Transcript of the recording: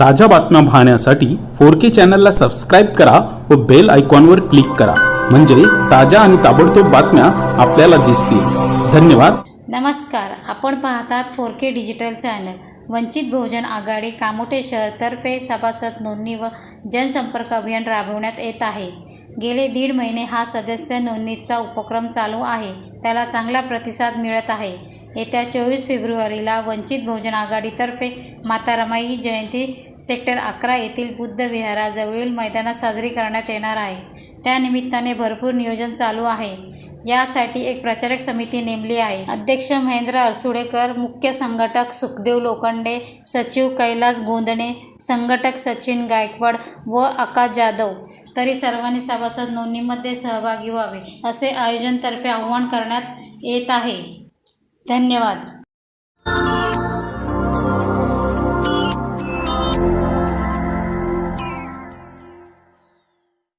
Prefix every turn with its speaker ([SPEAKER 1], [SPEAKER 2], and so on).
[SPEAKER 1] ताज्या बातम्या पाहण्यासाठी फोर के चॅनलला सबस्क्राईब करा व बेल आयकॉनवर क्लिक करा. म्हणजे ताज्या आणि ताबडतोब बातम्या आपल्याला दिसतील. धन्यवाद.
[SPEAKER 2] नमस्कार. आपण पाहतात four K digital channel. Vanchit Bahujan Aghadi Kamothe शहरतर्फे सभासद नोंदणी व जनसंपर्क अभियान राबवण्यात येत आहे. गेले दीड महिने हा सदस्य नोंदणीचा उपक्रम चालू आहे. त्याला चांगला प्रतिसाद मिळत आहे. येत्या चोवीस फेब्रुवारीला वंचित बहुजन आघाडीतर्फे माता रमाई जयंती सेक्टर अकरा येथील बुद्ध विहाराजवळील मैदानात साजरी करण्यात येणार आहे. त्यानिमित्ताने भरपूर नियोजन चालू आहे. यासाठी एक प्रचारक समिती नेमली आहे. अध्यक्ष महेंद्र अरसुडेकर मुख्य संघटक सुखदेव लोखंडे सचिव कैलास गोंदणे संघटक सचिन गायकवाड व आकाश जाधव. तरी सर्वांनी सभासद नोंदणीमध्ये सहभागी व्हावे असे आयोजनतर्फे आवाहन करण्यात येत आहे. धन्यवाद.